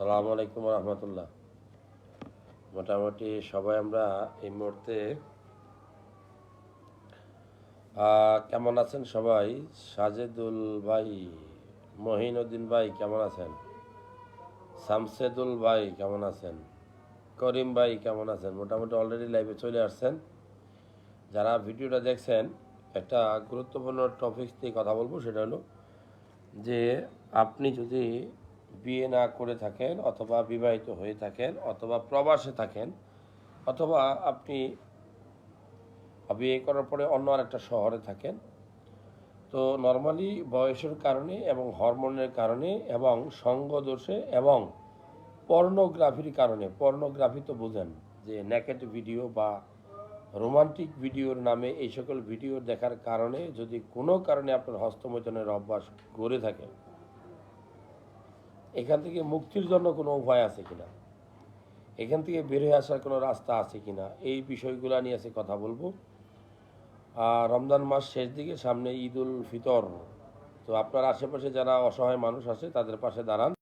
সালাম আলাইকুম রহমতুল্লাহ। মোটামুটি সবাই আমরা এই মুহূর্তে কেমন আছেন সবাই? সাজেদুল ভাই, মহিনুদ্দিন ভাই কেমন আছেন? শামসেদুল ভাই কেমন আছেন? করিম ভাই কেমন আছেন? মোটামুটি অলরেডি লাইভে চলে আসছেন। যারা ভিডিওটা দেখছেন, একটা গুরুত্বপূর্ণ টপিক নিয়ে কথা বলব, সেটা হলো যে, আপনি যদি বিয়ে না করে থাকেন অথবা বিবাহিত হয়ে থাকেন অথবা প্রবাসে থাকেন অথবা আপনি বিয়ে করার পরে অন্য আর একটা শহরে থাকেন। তো নর্মালি বয়সের কারণে এবং হরমোনের কারণে এবং সঙ্গ দোষে এবং পর্নোগ্রাফির কারণে পর্নোগ্রাফি তো বোঝেন যে নেকেট ভিডিও বা রোমান্টিক ভিডিওর নামে এই সকল ভিডিও দেখার কারণে যদি কোনো কারণে আপনার হস্তমৈথনের অভ্যাস গড়ে থাকে এখান থেকে মুক্তির জন্য কোনো উপায় আছে কিনা? এখান থেকে বের হয়ে আসার কোনো রাস্তা আছে কিনা? এই বিষয়গুলো নিয়ে আছে কথা বলব। আর রমজান মাস শেষ দিকে সামনে ঈদ উল ফিতর। তো আপনার আশেপাশে যারা অসহায় মানুষ আছে, তাদের পাশে দাঁড়ান।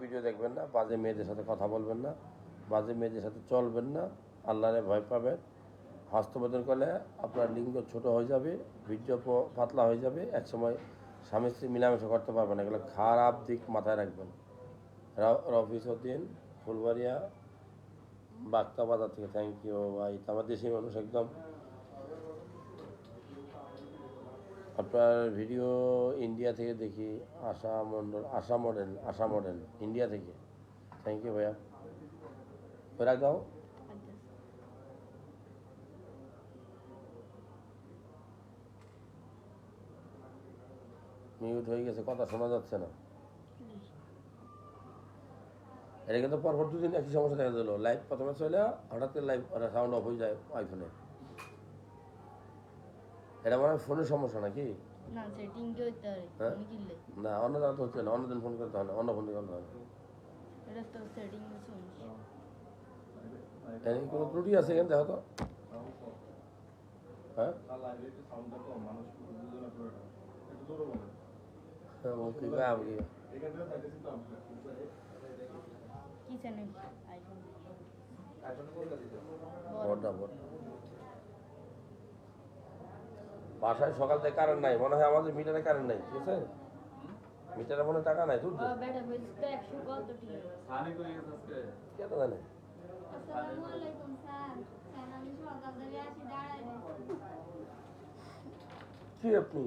ভিডিও দেখবেন না, বাজে মেয়েদের সাথে কথা বলবেন না, বাজে মেয়েদের সাথে চলবেন না, আল্লাহরে ভয় পাবেন। হস্তবোধন করলে আপনার লিঙ্গ ছোট হয়ে যাবে বীর্য পাতলা হয়ে যাবে, একসময় স্বামী স্ত্রী মিলামেশা করতে পারবেন এগুলো খারাপ দিক মাথায় রাখবেন। র- রফিস উদ্দিন, ফুলবাড়িয়া বাক্তা বাজার থেকে। থ্যাংক ইউ ভাই। আমার দেশি মানুষ, একদম আপনার ভিডিও ইন্ডিয়া থেকে দেখি, Asha Mondal, Asha model Asha model, India থেকে। থ্যাংক ইউ ভাইয়া। রাখ দাও। মিউট হয়ে গেছে, কথা শোনা যাচ্ছে না। এটা কিন্তু পরপর দুদিন একই সমস্যা দেখা দিল। লাইভ প্রথমে চলে, হঠাৎ করে লাইভ সাউন্ড অফ হয়ে যায় আইফোনে এটা মানে হয় ফোনের সমস্যা নাকি? না সেটিং কে হইতে পারে হ্যাঁ? না অন্য জায়গা তো হচ্ছে না অন্য দিন ফোন করতে হয় না অন্য ফোন করতে হয় এটা তো সেটিং সমস্যা। এর কোনো ত্রুটি আছে এখানে দেখো তো? হ্যাঁ? হ্যাঁ, ও কি কয়, আমি কি- কি চ্যানেল আইফোন বড়টা বড় বাসায় সকাল থেকে কারেন্ট নাই মনে হয় আমাদের মিটারে কারেন্ট নাই ঠিক আছে? মিটারে মনে টাকা নাই তুই কেন জানে? আসসালামু আলাইকুম স্যার। স্যার আমি সকাল থেকে আসি দাঁড়াই কি আপনি?